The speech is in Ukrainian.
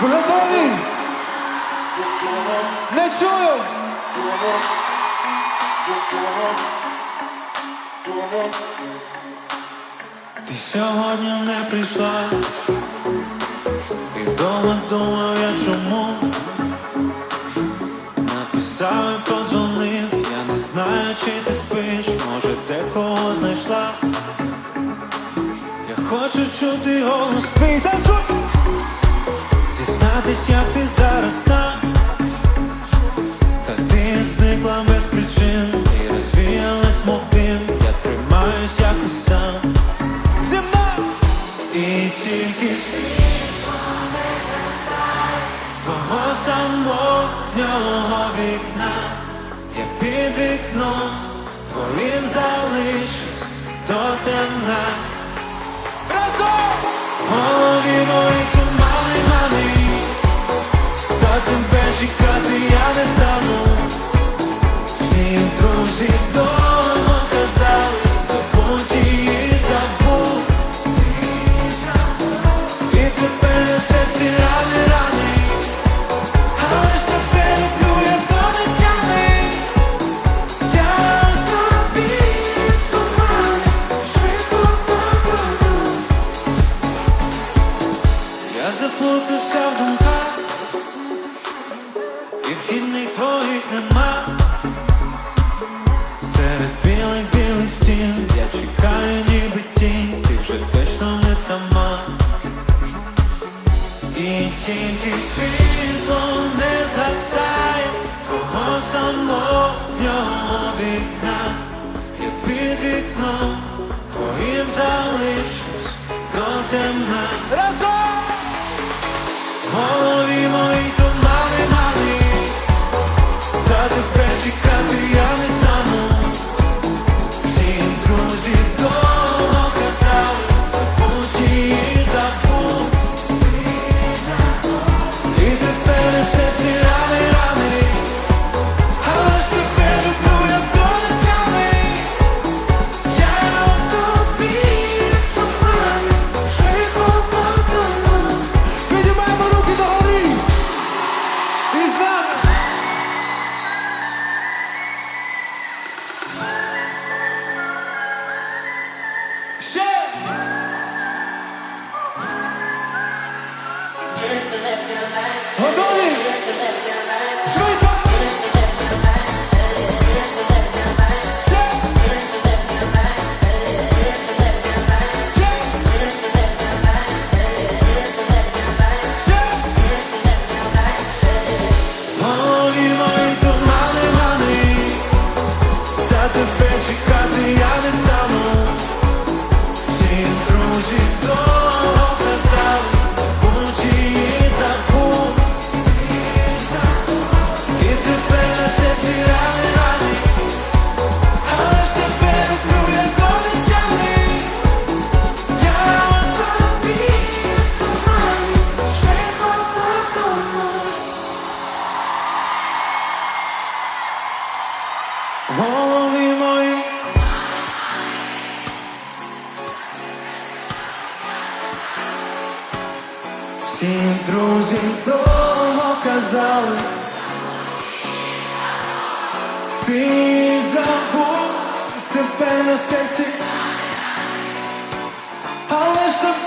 Ви готові? Не чую! Ти сьогодні не прийшла, і довго думав я чому Написав і хочу чути голос Твій. Танцуй! Дізнатись, як ти зараз там. Та ти зникла без причин І розвіялась мов дим. Я тримаюсь якось сам. Зі мною! І тільки Твого самотнього вікна я заплутався в думках, і вхідних твоїх нема. Серед білих білих стін я чекаю, ніби тінь, ти вже точно не сама. І тільки світло не згасає твого самотнього вікна. Готові? Швидко! В голові мої. Всі друзі довго казали Ти забув тебе на серці. Але ж тобі